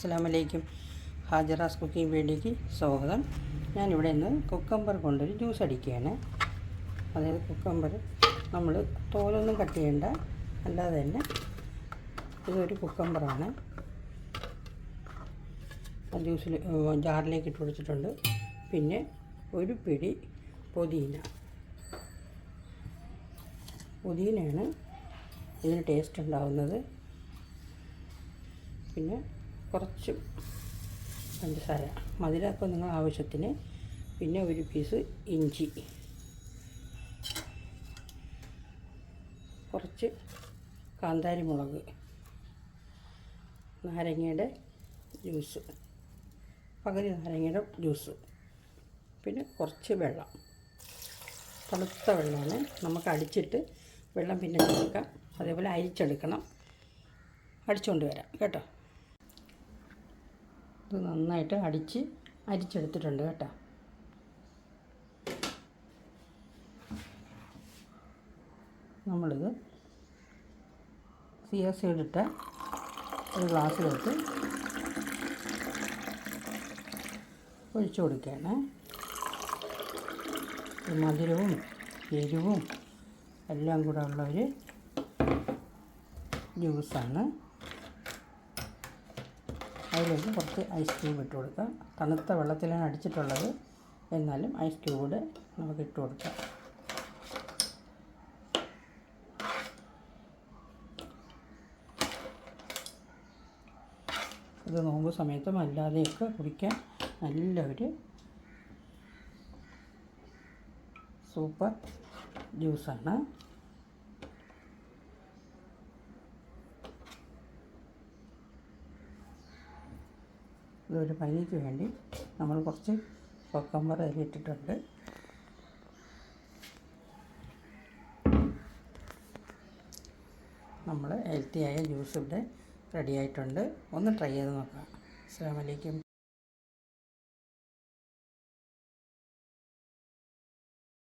അസ്സാം വലൈക്കും ഹാജറാസ് കുക്കിംഗ് വേണ്ടിക്ക് സ്വാഗതം. ഞാനിവിടെ നിന്ന് കുക്കമ്പർ കൊണ്ടൊരു ജ്യൂസ് അടിക്കുകയാണ്. അതായത് കുക്കമ്പർ നമ്മൾ തോലൊന്നും കട്ട് ചെയ്യേണ്ട. അല്ലാതെ തന്നെ ഇതൊരു കുക്കമ്പറാണ് ജ്യൂസിൽ ജാറിലേക്ക് ഇട്ട് കൊടുത്തിട്ടുണ്ട്. പിന്നെ ഒരു പിടി പുതിന. പുതിനയാണ് ഇതിന് ടേസ്റ്റ് ഉണ്ടാവുന്നത്. പിന്നെ കുറച്ച് പഞ്ചസാര. മധുരമൊക്കെ നിങ്ങൾ ആവശ്യത്തിന്. പിന്നെ ഒരു പീസ് ഇഞ്ചി. കുറച്ച് കാന്താരി മുളക്. നാരങ്ങയുടെ ജ്യൂസ് പകുതി നാരങ്ങയുടെ ജ്യൂസ് പിന്നെ കുറച്ച് വെള്ളം. തണുത്ത വെള്ളമാണ്. നമുക്ക് അടിച്ചിട്ട് വെള്ളം പിന്നെ ചേർക്കാം. അതേപോലെ അരിച്ചെടുക്കണം. അടിച്ചുകൊണ്ട് വരാം. കേട്ടോ? ഇത് നന്നായിട്ട് അടിച്ച് അരിച്ചെടുത്തിട്ടുണ്ട് കേട്ടോ. നമ്മളിത് സി എസ് സൈഡിട്ട ഒരു ഗ്ലാസ്സിലോട്ട് ഒഴിച്ചു കൊടുക്കുകയാണ്. മധുരവും എരിവും എല്ലാം കൂടെ ഉള്ള ഒരു ജ്യൂസാണ് അതിലേക്ക് കുറച്ച് ഐസ് ക്യൂബ് ഇട്ട് കൊടുക്കാം. തണുത്ത വെള്ളത്തിലാണ് അടിച്ചിട്ടുള്ളത്. എന്നാലും ഐസ് ക്യൂബ് കൂടെ നമുക്ക് ഇട്ട് കൊടുക്കാം. ഇത് നോമ്പ് സമയത്തും അല്ലാതെയൊക്കെ കുടിക്കാൻ നല്ല ഒരു സൂപ്പർ ജ്യൂസാണ്. ഇതൊരു പനിക്ക് വേണ്ടി നമ്മൾ കുറച്ച് കൊക്കമ്പർ അതിലിട്ടിട്ടുണ്ട്. നമ്മൾ ഹെൽത്തിയായ ജ്യൂസ് ഇവിടെ റെഡി ആയിട്ടുണ്ട്. ഒന്ന് ട്രൈ ചെയ്ത് നോക്കാം. അസ്സാം വലൈക്കും